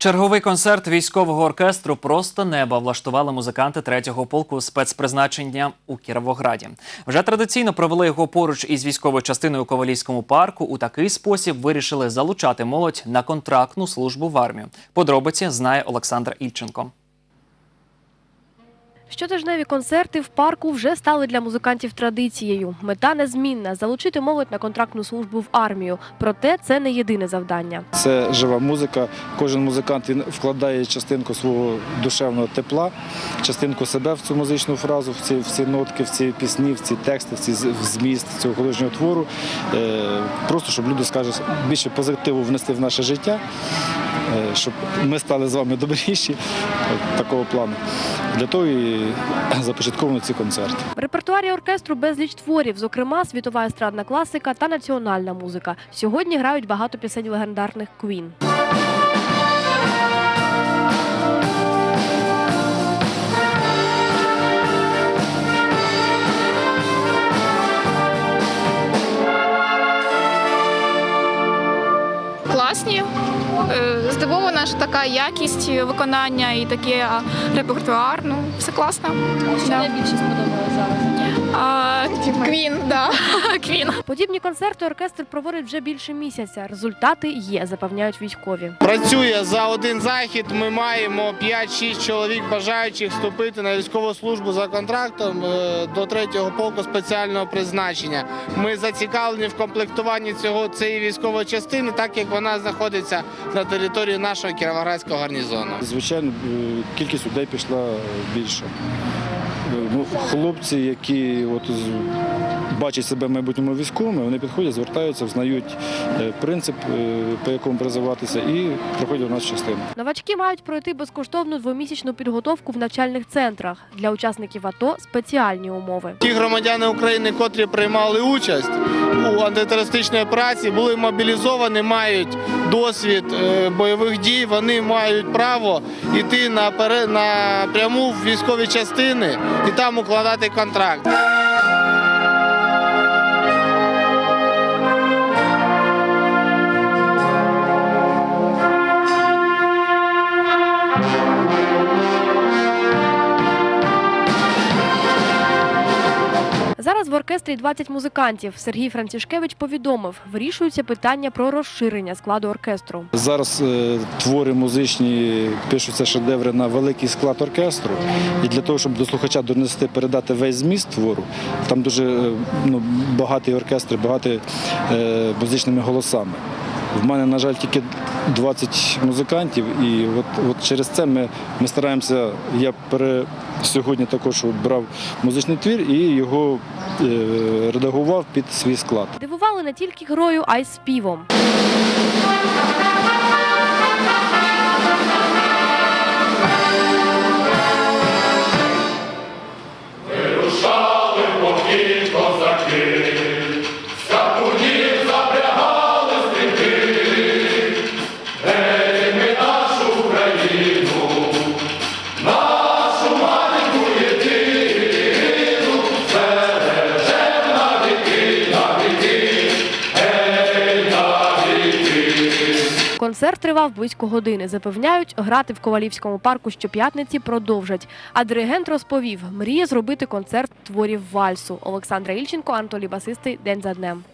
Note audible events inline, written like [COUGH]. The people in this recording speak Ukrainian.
Черговий концерт військового оркестру Просто неба влаштували музиканти третього полку спецпризначення у Кіровограді. Вже традиційно провели його поруч із військовою частиною у Ковалійському парку. У такий спосіб вирішили залучати молодь на контрактну службу в армію. Подробиці знає Олександр Ільченко. Щотижневі концерти в парку вже стали для музикантів традицією. Мета незмінна залучити молодь на контрактну службу в армію. Проте це не єдине завдання. Це жива музика. Кожен музикант вкладає частинку свого душевного тепла, частинку себе в цю музичну фразу, в ці, в ці нотки, в ці пісні, в ці тексти, в ці зміст цього художнього твору. Е, Просто щоб люди, скажуть, більше позитиву внесли в наше життя, щоб ми стали з вами добріші такого плану. Для того і започатковано ці концерти. В репертуарі оркестру безліч творів, зокрема світова естрадна класика та національна музика. Сьогодні грають багато пісень легендарних Queen. Класні. Е, Здивована, що така якість виконання і таке репертуар. Ну, все класно. Що найбільше сподобалося зараз? Квін, да. [LAUGHS] Квін. Подібні концерти оркестр проводить вже більше місяця. Результати є, запевняють військові. Працює за один захід. Ми маємо 5-6 чоловік бажаючих вступити на військову службу за контрактом е, до третього полку спеціального призначення. Ми зацікавлені в комплектуванні цього цієї військової частини, так як вона знаходиться на території нашого кіровоградського гарнізону. Звичайно, е, кількість людей пішла більше. Ну, хлопці, які от, з- бачать себе в майбутньому військовими, вони підходять, звертаються, взнають е, принцип, е, по якому призиватися, і приходять до нас частину. Новачки мають пройти безкоштовну двомісячну підготовку в навчальних центрах. Для учасників АТО спеціальні умови. Ті громадяни України, котрі приймали участь у антитерористичній операції, були мобілізовані, мають досвід е, бойових дій. Вони мають право йти на напряму в військові частини і там укладати контракт. Зараз в оркестрі 20 музикантів. Сергій Францішкевич повідомив, вирішуються питання про розширення складу оркестру. Зараз е, твори музичні пишуться шедеври на великий склад оркестру. І для того, щоб до слухача донести, передати весь зміст твору, там дуже е, ну, багатий оркестр, багатий е, музичними голосами. В мене, на жаль, тільки 20 музикантів, і от, от через це ми, ми стараємося. Я пере, сьогодні також брав музичний твір і його е, редагував під свій склад. Дивували не тільки грою, а й співом. Концерт тривав близько години. Запевняють, грати в Ковалівському парку щоп'ятниці продовжать. А диригент розповів, мріє зробити концерт творів вальсу. Олександра Ільченко, Антолі Басистий. День за днем.